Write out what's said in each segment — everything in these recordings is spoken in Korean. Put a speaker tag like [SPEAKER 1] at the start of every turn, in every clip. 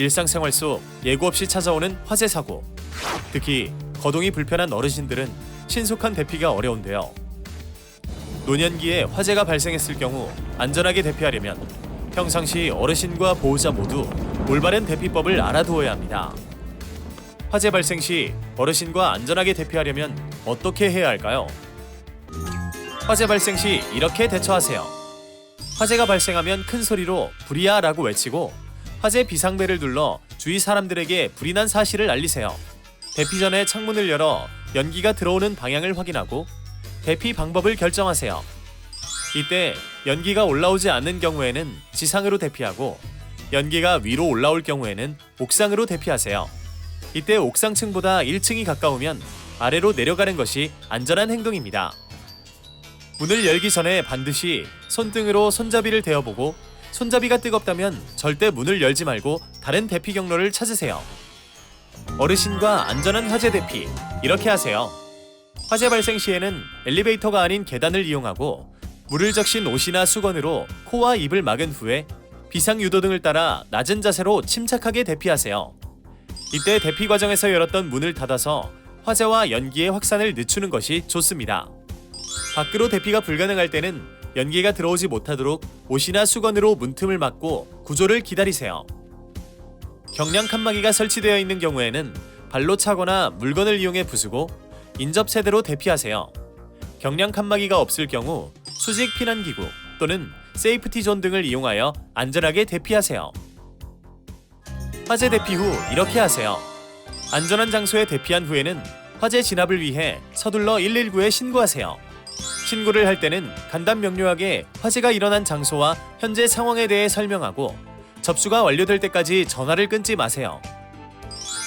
[SPEAKER 1] 일상생활 속 예고 없이 찾아오는 화재 사고. 특히 거동이 불편한 어르신들은 신속한 대피가 어려운데요. 노년기에 화재가 발생했을 경우 안전하게 대피하려면 평상시 어르신과 보호자 모두 올바른 대피법을 알아두어야 합니다. 화재 발생 시 어르신과 안전하게 대피하려면 어떻게 해야 할까요? 화재 발생 시 이렇게 대처하세요. 화재가 발생하면 큰 소리로 불이야라고 외치고 화재 비상벨을 눌러 주위 사람들에게 불이 난 사실을 알리세요. 대피 전에 창문을 열어 연기가 들어오는 방향을 확인하고 대피 방법을 결정하세요. 이때 연기가 올라오지 않는 경우에는 지상으로 대피하고 연기가 위로 올라올 경우에는 옥상으로 대피하세요. 이때 옥상층보다 1층이 가까우면 아래로 내려가는 것이 안전한 행동입니다. 문을 열기 전에 반드시 손등으로 손잡이를 대어보고 손잡이가 뜨겁다면 절대 문을 열지 말고 다른 대피 경로를 찾으세요. 어르신과 안전한 화재 대피 이렇게 하세요. 화재 발생 시에는 엘리베이터가 아닌 계단을 이용하고 물을 적신 옷이나 수건으로 코와 입을 막은 후에 비상 유도 등을 따라 낮은 자세로 침착하게 대피하세요. 이때 대피 과정에서 열었던 문을 닫아서 화재와 연기의 확산을 늦추는 것이 좋습니다. 밖으로 대피가 불가능할 때는 연기가 들어오지 못하도록 옷이나 수건으로 문틈을 막고 구조를 기다리세요. 경량 칸막이가 설치되어 있는 경우에는 발로 차거나 물건을 이용해 부수고 인접 세대로 대피하세요. 경량 칸막이가 없을 경우 수직 피난기구 또는 세이프티 존 등을 이용하여 안전하게 대피하세요. 화재 대피 후 이렇게 하세요. 안전한 장소에 대피한 후에는 화재 진압을 위해 서둘러 119에 신고하세요. 신고를 할 때는 간단 명료하게 화재가 일어난 장소와 현재 상황에 대해 설명하고 접수가 완료될 때까지 전화를 끊지 마세요.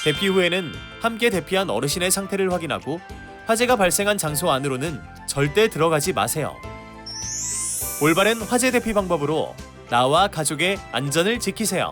[SPEAKER 1] 대피 후에는 함께 대피한 어르신의 상태를 확인하고 화재가 발생한 장소 안으로는 절대 들어가지 마세요. 올바른 화재 대피 방법으로 나와 가족의 안전을 지키세요.